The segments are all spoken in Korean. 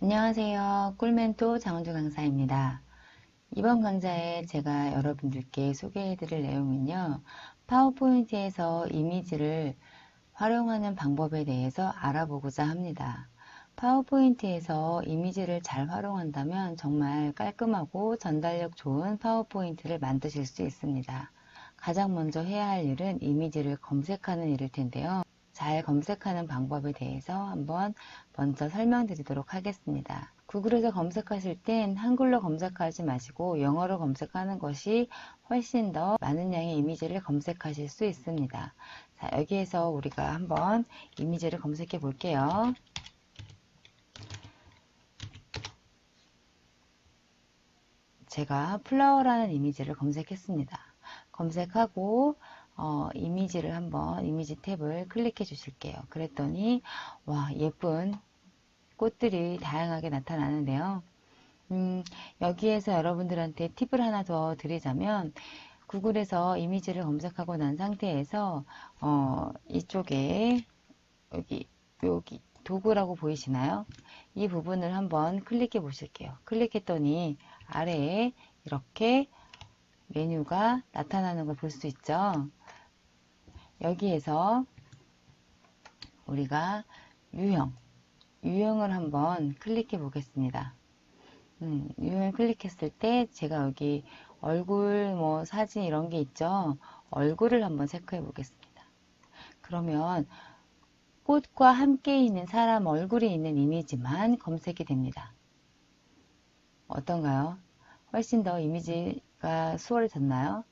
안녕하세요. 꿀멘토 장원주 강사입니다. 이번 강좌에 제가 여러분들께 소개해 드릴 내용은요. 파워포인트에서 이미지를 활용하는 방법에 대해서 알아보고자 합니다. 파워포인트에서 이미지를 잘 활용한다면 정말 깔끔하고 전달력 좋은 파워포인트를 만드실 수 있습니다. 가장 먼저 해야 할 일은 이미지를 검색하는 일일 텐데요. 잘 검색하는 방법에 대해서 한번 먼저 설명드리도록 하겠습니다. 구글에서 검색하실 땐 한글로 검색하지 마시고 영어로 검색하는 것이 훨씬 더 많은 양의 이미지를 검색하실 수 있습니다. 자, 여기에서 우리가 한번 이미지를 검색해 볼게요. 제가 플라워라는 이미지를 검색했습니다. 검색하고 어, 이미지를 한번 이미지 탭을 클릭해 주실게요. 그랬더니 와 예쁜 꽃들이 다양하게 나타나는데요. 음, 여기에서 여러분들한테 팁을 하나 더 드리자면 구글에서 이미지를 검색하고 난 상태에서 어, 이쪽에 여기 여기 도구라고 보이시나요? 이 부분을 한번 클릭해 보실게요. 클릭했더니 아래에 이렇게 메뉴가 나타나는 걸 볼 수 있죠. 여기에서 우리가 유형, 유형을 한번 클릭해 보겠습니다. 음, 유형을 클릭했을 때 제가 여기 얼굴 뭐 사진 이런 게 있죠. 얼굴을 한번 체크해 보겠습니다. 그러면 꽃과 함께 있는 사람 얼굴이 있는 이미지만 검색이 됩니다. 어떤가요? 훨씬 더 이미지가 수월해졌나요?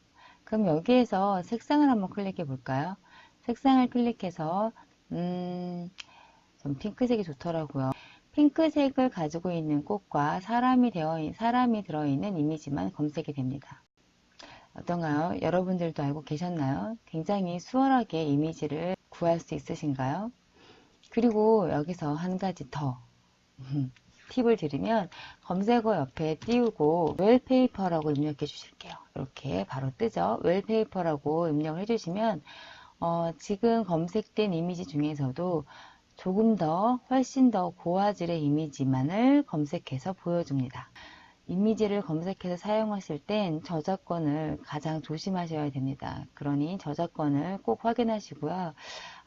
그럼 여기에서 색상을 한번 클릭해 볼까요? 색상을 클릭해서 음, 좀 핑크색이 좋더라고요. 핑크색을 가지고 있는 꽃과 사람이 되어 사람이 들어있는 이미지만 검색이 됩니다. 어떤가요? 여러분들도 알고 계셨나요? 굉장히 수월하게 이미지를 구할 수 있으신가요? 그리고 여기서 한 가지 더 팁을 드리면 검색어 옆에 띄우고 웰페이퍼라고 입력해 주실게요. 이렇게 바로 뜨죠. 웰페이퍼라고 입력을 해주시면 어, 지금 검색된 이미지 중에서도 조금 더 훨씬 더 고화질의 이미지만을 검색해서 보여줍니다. 이미지를 검색해서 사용하실 땐 저작권을 가장 조심하셔야 됩니다. 그러니 저작권을 꼭 확인하시고요.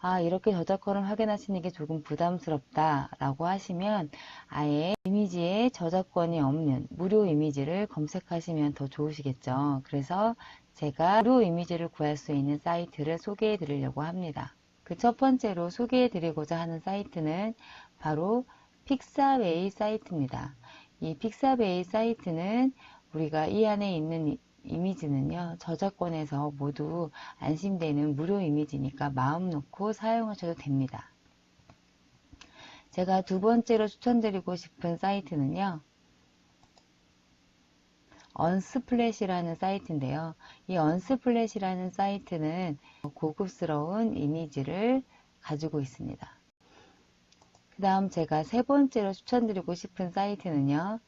아, 이렇게 저작권을 확인하시는 게 조금 부담스럽다 라고 하시면 아예 이미지에 저작권이 없는 무료 이미지를 검색하시면 더 좋으시겠죠. 그래서 제가 무료 이미지를 구할 수 있는 사이트를 소개해 드리려고 합니다. 그 첫 번째로 소개해 드리고자 하는 사이트는 바로 픽사웨이 사이트입니다. 이 픽사베이 사이트는 우리가 이 안에 있는 이미지는요 저작권에서 모두 안심되는 무료 이미지니까 마음 놓고 사용하셔도 됩니다 제가 두 번째로 추천드리고 싶은 사이트는요 언스플래시라는 사이트인데요 이 언스플래시라는 사이트는 고급스러운 이미지를 가지고 있습니다 그 다음 제가 세 번째로 추천드리고 싶은 사이트는요.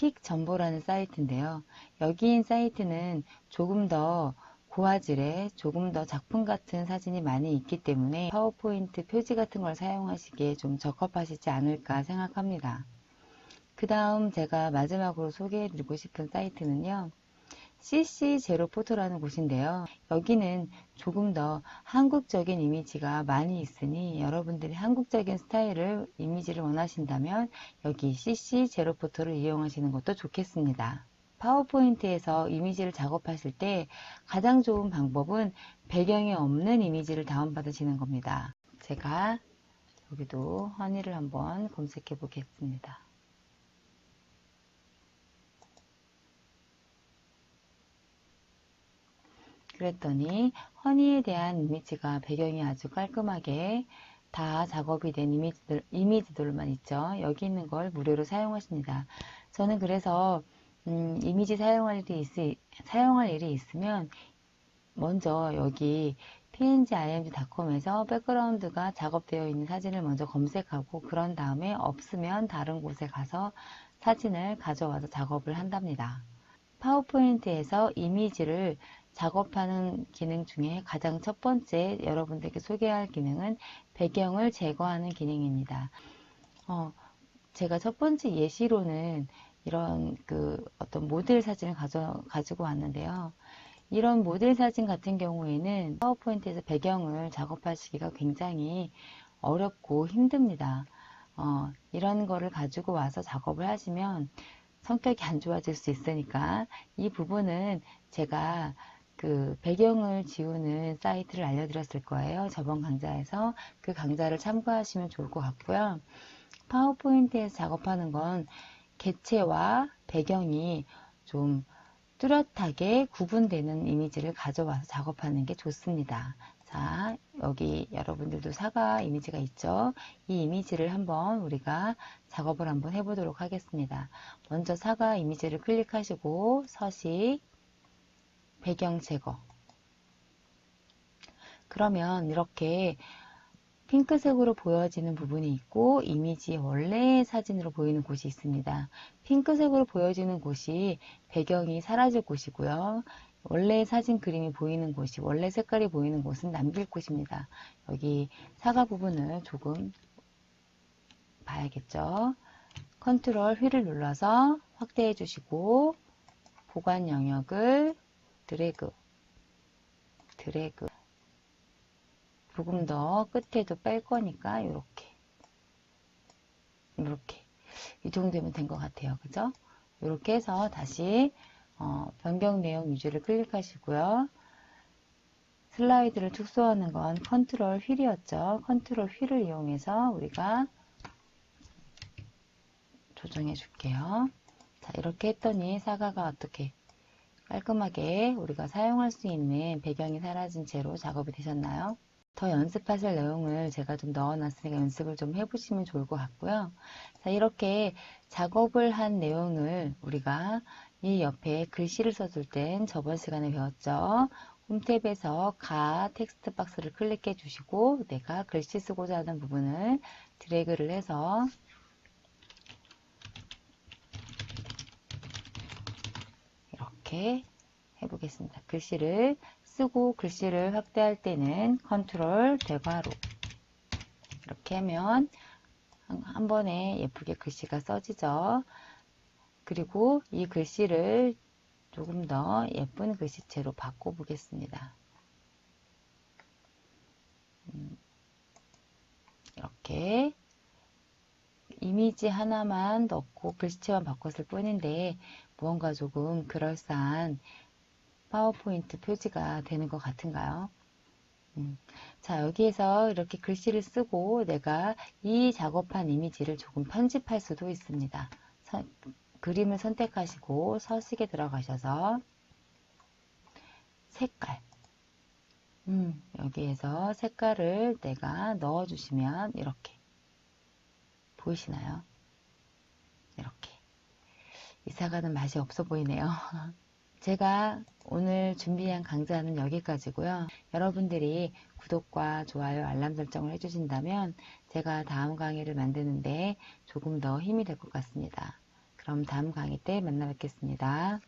픽 정보라는 사이트인데요. 여기인 사이트는 조금 더 고화질의 조금 더 작품 같은 사진이 많이 있기 때문에 파워포인트 표지 같은 걸 사용하시기에 좀 적합하시지 않을까 생각합니다. 그 다음 제가 마지막으로 소개해 드리고 싶은 사이트는요. CC 제로 포토라는 곳인데요. 여기는 조금 더 한국적인 이미지가 많이 있으니 여러분들이 한국적인 스타일을 이미지를 원하신다면 여기 CC 제로 포토를 이용하시는 것도 좋겠습니다. 파워포인트에서 이미지를 작업하실 때 가장 좋은 방법은 배경이 없는 이미지를 다운받으시는 겁니다. 제가 여기도 허니를 한번 검색해 보겠습니다. 그랬더니 허니에 대한 이미지가 배경이 아주 깔끔하게 다 작업이 된 이미지들, 이미지들만 있죠. 여기 있는 걸 무료로 사용하십니다. 저는 그래서 음, 이미지 사용할 일이, 있, 사용할 일이 있으면 먼저 여기 png.img.com에서 백그라운드가 작업되어 있는 사진을 먼저 검색하고 그런 다음에 없으면 다른 곳에 가서 사진을 가져와서 작업을 한답니다. 파워포인트에서 이미지를 작업하는 기능 중에 가장 첫 번째 여러분들께 소개할 기능은 배경을 제거하는 기능입니다. 어, 제가 첫 번째 예시로는 이런 그 어떤 모델 사진을 가져, 가지고 왔는데요. 이런 모델 사진 같은 경우에는 파워포인트에서 배경을 작업하시기가 굉장히 어렵고 힘듭니다. 어, 이런 거를 가지고 와서 작업을 하시면 성격이 안 좋아질 수 있으니까 이 부분은 제가 그 배경을 지우는 사이트를 알려드렸을 거예요. 저번 강좌에서 그 강좌를 참고하시면 좋을 것 같고요. 파워포인트에서 작업하는 건 개체와 배경이 좀 뚜렷하게 구분되는 이미지를 가져와서 작업하는 게 좋습니다. 자, 여기 여러분들도 사과 이미지가 있죠? 이 이미지를 한번 우리가 작업을 한번 해보도록 하겠습니다. 먼저 사과 이미지를 클릭하시고 서식, 배경 제거. 그러면 이렇게 핑크색으로 보여지는 부분이 있고 이미지 원래 사진으로 보이는 곳이 있습니다. 핑크색으로 보여지는 곳이 배경이 사라질 곳이고요. 원래 사진 그림이 보이는 곳이 원래 색깔이 보이는 곳은 남길 곳입니다. 여기 사과 부분을 조금 봐야겠죠. 컨트롤 휠을 눌러서 확대해 주시고 보관 영역을 드래그 드래그 조금 더 끝에도 뺄 거니까 이렇게 이렇게 이 정도면 된 것 같아요. 그죠? 이렇게 해서 다시 어, 변경 내용 유지를 클릭하시고요. 슬라이드를 축소하는 건 컨트롤 휠이었죠. 컨트롤 휠을 이용해서 우리가 조정해 줄게요. 자, 이렇게 했더니 사과가 어떻게 깔끔하게 우리가 사용할 수 있는 배경이 사라진 채로 작업이 되셨나요? 더 연습하실 내용을 제가 좀 넣어놨으니까 연습을 좀 해보시면 좋을 것 같고요. 자, 이렇게 작업을 한 내용을 우리가 이 옆에 글씨를 써줄 땐 저번 시간에 배웠죠. 홈탭에서 가 텍스트 박스를 클릭해 주시고 내가 글씨 쓰고자 하는 부분을 드래그를 해서 이렇게 해보겠습니다. 글씨를 쓰고 글씨를 확대할 때는 컨트롤 대괄호 이렇게 하면 한 번에 예쁘게 글씨가 써지죠. 그리고 이 글씨를 조금 더 예쁜 글씨체로 바꿔보겠습니다. 음, 이렇게 이미지 하나만 넣고 글씨체만 바꿨을 뿐인데 무언가 조금 그럴싸한 파워포인트 표지가 되는 것 같은가요? 음. 자 여기에서 이렇게 글씨를 쓰고 내가 이 작업한 이미지를 조금 편집할 수도 있습니다. 서, 그림을 선택하시고 서식에 들어가셔서 색깔 음, 여기에서 색깔을 내가 넣어주시면 이렇게 보이시나요? 이렇게 이사가는 맛이 없어 보이네요. 제가 오늘 준비한 강좌는 여기까지고요. 여러분들이 구독과 좋아요, 알람 설정을 해주신다면 제가 다음 강의를 만드는데 조금 더 힘이 될 것 같습니다. 그럼 다음 강의 때 만나 뵙겠습니다.